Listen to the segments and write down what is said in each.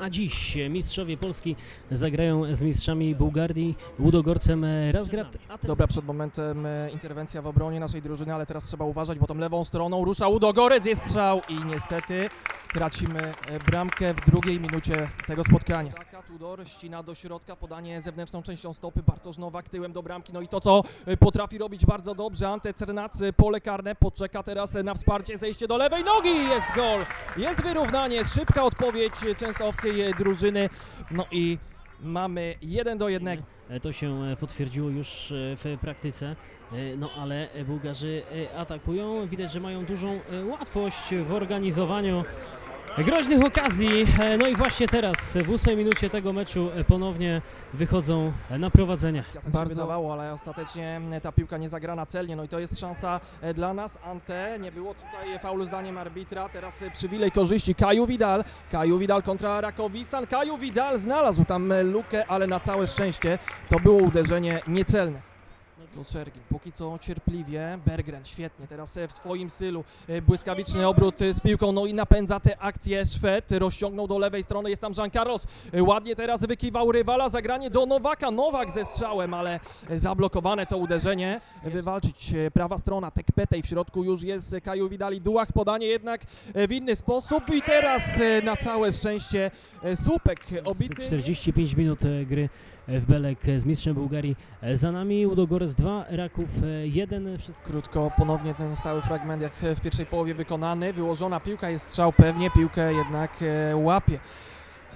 A dziś mistrzowie Polski zagrają z mistrzami Bułgarii, Łudogorcem Razgrad. A ten... Dobra, przed momentem e, interwencja w obronie naszej drużyny, ale teraz trzeba uważać, bo tą lewą stroną rusza Udogorec, jest strzał i niestety tracimy e, bramkę w drugiej minucie tego spotkania. Taka Tudor ścina do środka, podanie zewnętrzną częścią stopy, Bartosz Nowak tyłem do bramki, no i to co e, potrafi robić bardzo dobrze, Ante Cernac, e, pole karne, poczeka teraz e, na wsparcie, zejście do lewej nogi, jest gol, jest wyrównanie, szybka odpowiedź e, częstochowskiej e, drużyny, no i mamy 1 do 1. To się potwierdziło już w praktyce, no ale Bułgarzy atakują. Widać, że mają dużą łatwość w organizowaniu groźnych okazji. No i właśnie teraz, w ósmej minucie tego meczu ponownie wychodzą na prowadzenie. Bardzo wydawało, ale ostatecznie ta piłka nie zagrana celnie, no i to jest szansa e, dla nas. Ante, nie było tutaj faulu zdaniem arbitra, teraz e, przywilej korzyści. Kaju Vidal, Kaju Vidal kontra Rakowisan, Kaju Vidal znalazł tam e, lukę, ale na całe szczęście to było uderzenie niecelne. Koczergin póki co cierpliwie, Bergren świetnie, teraz e, w swoim stylu, e, błyskawiczny obrót e, z piłką, no i napędza tę akcję Szwed, rozciągnął do lewej strony, jest tam Jean Carlos, ładnie teraz wykiwał rywala, zagranie do Nowaka, Nowak ze strzałem, ale zablokowane to uderzenie, wywalczyć prawa strona, Tekpetej w środku już jest Kaju Vidali, Dułach podanie jednak w inny sposób i teraz na całe szczęście słupek obity. 45 minut gry w Belek z mistrzem Bułgarii za nami. Udogorec 2, Raków 1. Wszystko Krótko, ponownie ten stały fragment jak w pierwszej połowie wykonany. Wyłożona piłka, jest strzał pewnie, piłkę jednak e, łapie.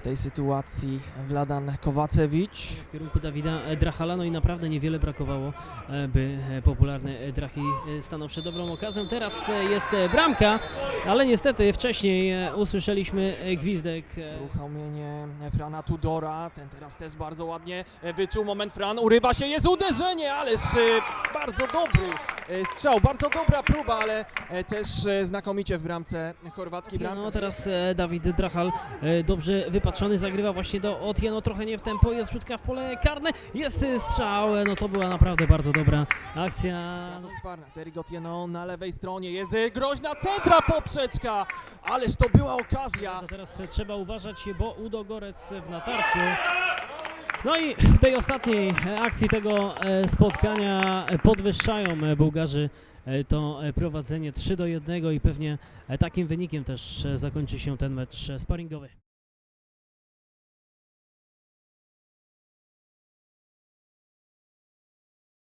W tej sytuacji Wladan Kowacewicz. w kierunku Dawida Drachala, no i naprawdę niewiele brakowało, e, by e, popularny e, Drachi e, stanął przed dobrą okazją. Teraz e, jest e, bramka, ale niestety wcześniej e, usłyszeliśmy e, gwizdek. e, Uruchomienie Frana Tudora, ten teraz też bardzo ładnie e, wyczuł moment Fran, urywa się, jest uderzenie, ależ e, bardzo dobry e, strzał, bardzo dobra próba, ale e, też e, znakomicie w bramce chorwackiej bramki. No teraz e, Dawid Drachal e, dobrze wypatrzony, zagrywa właśnie do Otieno, trochę nie w tempo, jest wrzutka w pole karne, jest strzał, e, no to była naprawdę bardzo dobra akcja. Stratosfarna, Serik Otieno na lewej stronie, jest e, groźna centra poprzeczka, ależ to była okazja. Teraz e, trzeba uważać, bo Udogorec w natarciu. No i w tej ostatniej akcji tego spotkania podwyższają Bułgarzy to prowadzenie 3 do 1 i pewnie takim wynikiem też zakończy się ten mecz sparingowy.